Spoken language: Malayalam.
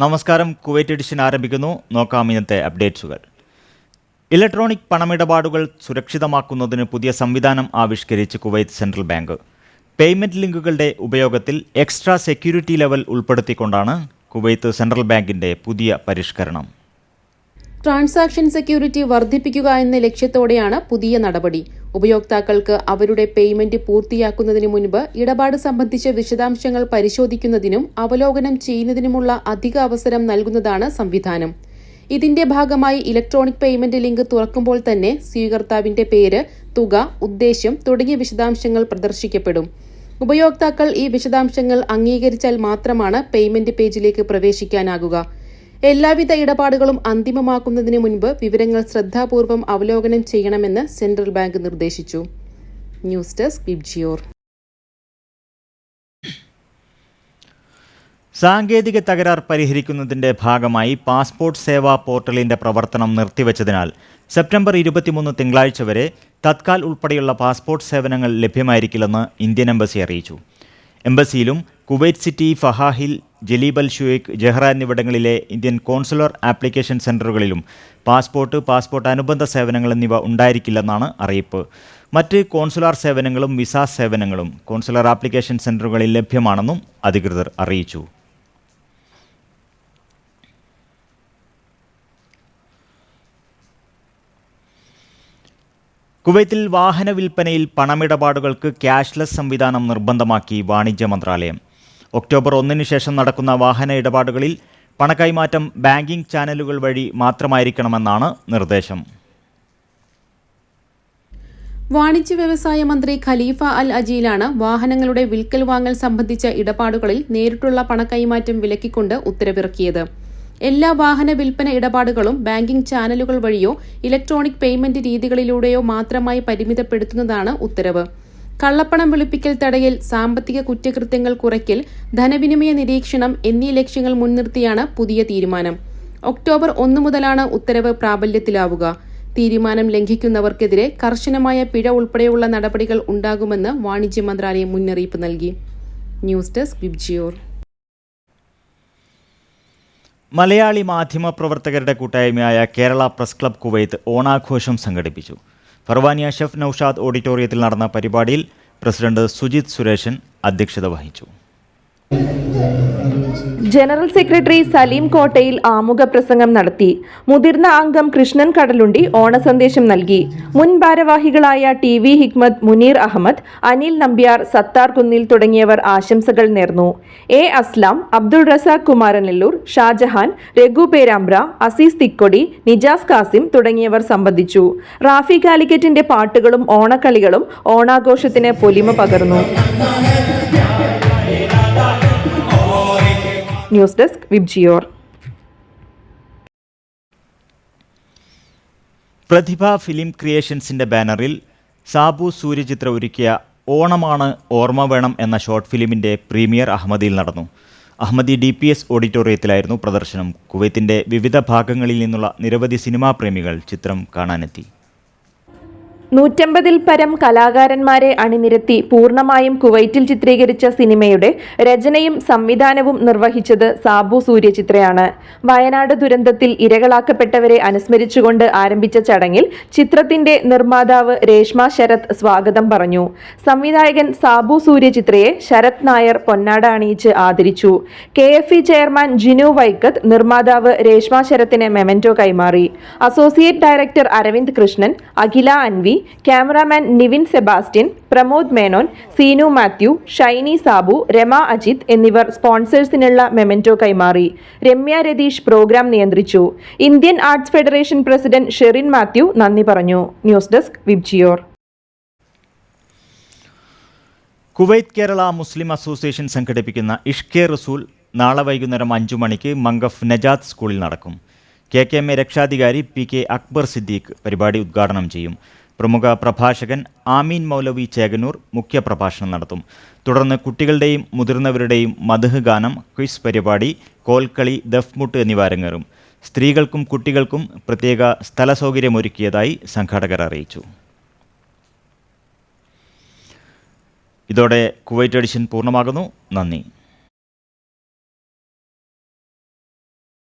നമസ്കാരം. കുവൈറ്റ് എഡിഷൻ ആരംഭിക്കുന്നു. നോക്കാം ഇന്നത്തെ അപ്ഡേറ്റ്സുകൾ. ഇലക്ട്രോണിക് പണമിടപാടുകൾ സുരക്ഷിതമാക്കുന്നതിന് പുതിയ സംവിധാനം ആവിഷ്കരിച്ച് കുവൈത്ത് സെൻട്രൽ ബാങ്ക്. പേയ്മെന്റ് ലിങ്കുകളുടെ ഉപയോഗത്തിൽ എക്സ്ട്രാ സെക്യൂരിറ്റി ലെവൽ ഉൾപ്പെടുത്തിക്കൊണ്ടാണ് കുവൈത്ത് സെൻട്രൽ ബാങ്കിന്റെ പുതിയ പരിഷ്കരണം. ട്രാൻസാക്ഷൻ സെക്യൂരിറ്റി വർദ്ധിപ്പിക്കുക എന്ന ലക്ഷ്യത്തോടെയാണ് പുതിയ നടപടി. ഉപയോക്താക്കൾക്ക് അവരുടെ പേയ്മെന്റ് പൂർത്തിയാക്കുന്നതിന് മുൻപ് ഇടപാട് സംബന്ധിച്ച വിശദാംശങ്ങൾ പരിശോധിക്കുന്നതിനും അവലോകനം ചെയ്യുന്നതിനുമുള്ള അധിക അവസരം നൽകുന്നതാണ് സംവിധാനം. ഇതിന്റെ ഭാഗമായി ഇലക്ട്രോണിക് പേയ്മെന്റ് ലിങ്ക് തുറക്കുമ്പോൾ തന്നെ സ്വീകർത്താവിന്റെ പേര് തുക ഉദ്ദേശ്യം തുടങ്ങിയ വിശദാംശങ്ങൾ പ്രദർശിക്കപ്പെടും. ഉപയോക്താക്കൾ ഈ വിശദാംശങ്ങൾ അംഗീകരിച്ചാൽ മാത്രമാണ് പേയ്മെന്റ് പേജിലേക്ക് പ്രവേശിക്കാനാകുക. എല്ലാവിധ ഇടപാടുകളും അന്തിമമാക്കുന്നതിന് മുൻപ് വിവരങ്ങൾ ശ്രദ്ധാപൂർവം അവലോകനം ചെയ്യണമെന്ന് സെൻട്രൽ ബാങ്ക് നിർദ്ദേശിച്ചു. ന്യൂസ് ഡെസ്ക് വിബ്ജിയോർ സാങ്കേതിക തകരാർ പരിഹരിക്കുന്നതിന്റെ ഭാഗമായി പാസ്പോർട്ട് സേവാ പോർട്ടലിന്റെ പ്രവർത്തനം നിർത്തിവച്ചതിനാൽ സെപ്റ്റംബർ ഇരുപത്തിമൂന്ന് തിങ്കളാഴ്ച വരെ തത്കാൽ ഉൾപ്പെടെയുള്ള പാസ്പോർട്ട് സേവനങ്ങൾ ലഭ്യമായിരിക്കില്ലെന്ന് ഇന്ത്യൻ എംബസി അറിയിച്ചു. എംബസിയിലും കുവൈറ്റ് സിറ്റി ഫഹാഹിൽ ജലീബൽ ഷുയേഖ് ജെഹ്റ എന്നിവിടങ്ങളിലെ ഇന്ത്യൻ കോൺസുലർ ആപ്ലിക്കേഷൻ സെന്ററുകളിലും പാസ്പോർട്ട് പാസ്പോർട്ട് അനുബന്ധ സേവനങ്ങൾ എന്നിവ ഉണ്ടായിരിക്കില്ലെന്നാണ് അറിയിപ്പ്. മറ്റ് കോൺസുലാർ സേവനങ്ങളും വിസ സേവനങ്ങളും കോൺസുലർ ആപ്ലിക്കേഷൻ സെന്ററുകളിൽ ലഭ്യമാണെന്നും അധികൃതർ അറിയിച്ചു. കുവൈത്തിൽ വാഹന വിൽപ്പനയിൽ പണമിടപാടുകൾക്ക് ക്യാഷ്ലെസ് സംവിധാനം നിർബന്ധമാക്കി വാണിജ്യ മന്ത്രാലയം. ഒക്ടോബർ ഒന്നിന് ശേഷം നടക്കുന്ന വാഹന ഇടപാടുകളിൽ പണക്കൈമാറ്റം ബാങ്കിംഗ് ചാനലുകൾ വഴി മാത്രമായിരിക്കണമെന്നാണ് നിർദ്ദേശം. വാണിജ്യ വ്യവസായ മന്ത്രി ഖലീഫ അൽ അജീലാണ് വാഹനങ്ങളുടെ വിൽക്കൽ വാങ്ങൽ സംബന്ധിച്ച ഇടപാടുകളിൽ നേരിട്ടുള്ള പണക്കൈമാറ്റം വിലക്കിക്കൊണ്ട് ഉത്തരവിറക്കിയത്. എല്ലാ വാഹന വിൽപ്പന ഇടപാടുകളും ബാങ്കിംഗ് ചാനലുകൾ വഴിയോ ഇലക്ട്രോണിക് പേയ്മെന്റ് രീതികളിലൂടെയോ മാത്രമായി പരിമിതപ്പെടുത്തുന്നതാണ് ഉത്തരവ്. കള്ളപ്പണം വെളുപ്പിക്കൽ തടയൽ സാമ്പത്തിക കുറ്റകൃത്യങ്ങൾ കുറയ്ക്കൽ ധനവിനിമയ നിരീക്ഷണം എന്നീ ലക്ഷ്യങ്ങൾ മുൻനിർത്തിയാണ് പുതിയ തീരുമാനം. ഒക്ടോബർ ഒന്ന് മുതലാണ് ഉത്തരവ് പ്രാബല്യത്തിലാവുക. തീരുമാനം ലംഘിക്കുന്നവർക്കെതിരെ കർശനമായ പിഴ ഉൾപ്പെടെയുള്ള നടപടികൾ ഉണ്ടാകുമെന്ന് വാണിജ്യ മന്ത്രാലയം മുന്നറിയിപ്പ് നൽകി. ന്യൂസ് ഡെസ്ക് വിബ്ജിയോർ മലയാളി മാധ്യമ പ്രവർത്തകരുടെ കൂട്ടായ്മയായ കേരള പ്രസ് ക്ലബ് കുവൈത്ത് ഓണാഘോഷം സംഘടിപ്പിച്ചു. ഫർവാനിയ ഷെഫ് നൌഷാദ് ഓഡിറ്റോറിയത്തിൽ നടന്ന പരിപാടിയിൽ പ്രസിഡന്റ് സുജിത് സുരേഷൻ അധ്യക്ഷത വഹിച്ചു. ജനറൽ സെക്രട്ടറി സലീം കോട്ടയിൽ ആമുഖ പ്രസംഗം നടത്തി. മുതിർന്ന അംഗം കൃഷ്ണൻ കടലുണ്ടി ഓണസന്ദേശം നൽകി. മുൻ ഭാരവാഹികളായ ടി വി ഹിക്മത് മുനീർ അഹമ്മദ് അനിൽ നമ്പ്യാർ സത്താർ കുന്നിൽ തുടങ്ങിയവർ ആശംസകൾ നേർന്നു. എ അസ്ലാം അബ്ദുൾ റസാഖ് കുമാരനെല്ലൂർ ഷാജഹാൻ രഘു പേരാമ്പ്ര അസീസ് തിക്കൊടി നിജാസ് കാസിം തുടങ്ങിയവർ സംബന്ധിച്ചു. റാഫി കാലിക്കറ്റിന്റെ പാട്ടുകളും ഓണക്കളികളും ഓണാഘോഷത്തിന് പൊലിമ പകർന്നു. News desk VIBGYOR Prathibha film ക്രിയേഷൻസിന്റെ ബാനറിൽ സാബു സൂര്യചിത്ര ഒരുക്കിയ ഓണമാണ് ഓർമ്മ വേണം എന്ന ഷോർട്ട് ഫിലിമിന്റെ പ്രീമിയർ അഹമ്മദിയിൽ നടന്നു. അഹമ്മദി ഡി പി എസ് ഓഡിറ്റോറിയത്തിലായിരുന്നു പ്രദർശനം. കുവൈത്തിന്റെ വിവിധ ഭാഗങ്ങളിൽ നിന്നുള്ള നിരവധി സിനിമാ പ്രേമികൾ ചിത്രം കാണാനെത്തി. നൂറ്റമ്പതിൽ പരം കലാകാരന്മാരെ അണിനിരത്തി പൂർണമായും കുവൈറ്റിൽ ചിത്രീകരിച്ച സിനിമയുടെ രചനയും സംവിധാനവും നിർവഹിച്ചത് സാബു സൂര്യചിത്രയാണ്. വയനാട് ദുരന്തത്തിൽ ഇരകളാക്കപ്പെട്ടവരെ അനുസ്മരിച്ചുകൊണ്ട് ആരംഭിച്ച ചടങ്ങിൽ ചിത്രത്തിന്റെ നിർമ്മാതാവ് രേഷ്മ ശരത് സ്വാഗതം പറഞ്ഞു. സംവിധായകൻ സാബു സൂര്യചിത്രയെ ശരത് നായർ പൊന്നാട അണിയിച്ച് ആദരിച്ചു. K F E chairman Jinu Vaikath നിർമ്മാതാവ് രേഷ്മ ശരത്തിന് മെമന്റോ കൈമാറി. Associate director Aravind Krishnan Akhila Anvi cameraman Nivin Sebastian Pramod Menon Seenu Mathew Shiny Sabu Rama Ajith എന്നിവർ സ്പോൺസേഴ്സിനുള്ള മെമന്റോ കൈമാറി. രമ്യ രതീഷ് പ്രോഗ്രാം നിയന്ത്രിച്ചു. Indian arts federation president Sherin Mathew നന്ദി പറഞ്ഞു. News desk VIBGYOR Kuwait Kerala Muslim association സംഘടിപ്പിക്കുന്ന ഇഷ്കെ റസൂൽ നാളെ വൈകുന്നേരം അഞ്ചു മണിക്ക് മംഗഫ് നജാത്ത് സ്കൂളിൽ നടക്കും. കെ കെ എം എ രക്ഷാധികാരി പി കെ അക്ബർ സിദ്ദീഖ് പരിപാടി ഉദ്ഘാടനം ചെയ്യും. പ്രമുഖ പ്രഭാഷകൻ ആമീൻ മൗലവി ചേകനൂർ മുഖ്യപ്രഭാഷണം നടത്തും. തുടർന്ന് കുട്ടികളുടെയും മുതിർന്നവരുടെയും മധുഹ് ഗാനം ക്വിസ് പരിപാടി കോൽക്കളി ദഫ്മുട്ട് എന്നിവ അരങ്ങേറും സ്ത്രീകൾക്കും കുട്ടികൾക്കും പ്രത്യേക സ്ഥല സൗകര്യമൊരുക്കിയതായി സംഘാടകർ അറിയിച്ചു. ഇതോടെ കുവൈറ്റ് എഡിഷൻ പൂർണമാകുന്നു. നന്ദി.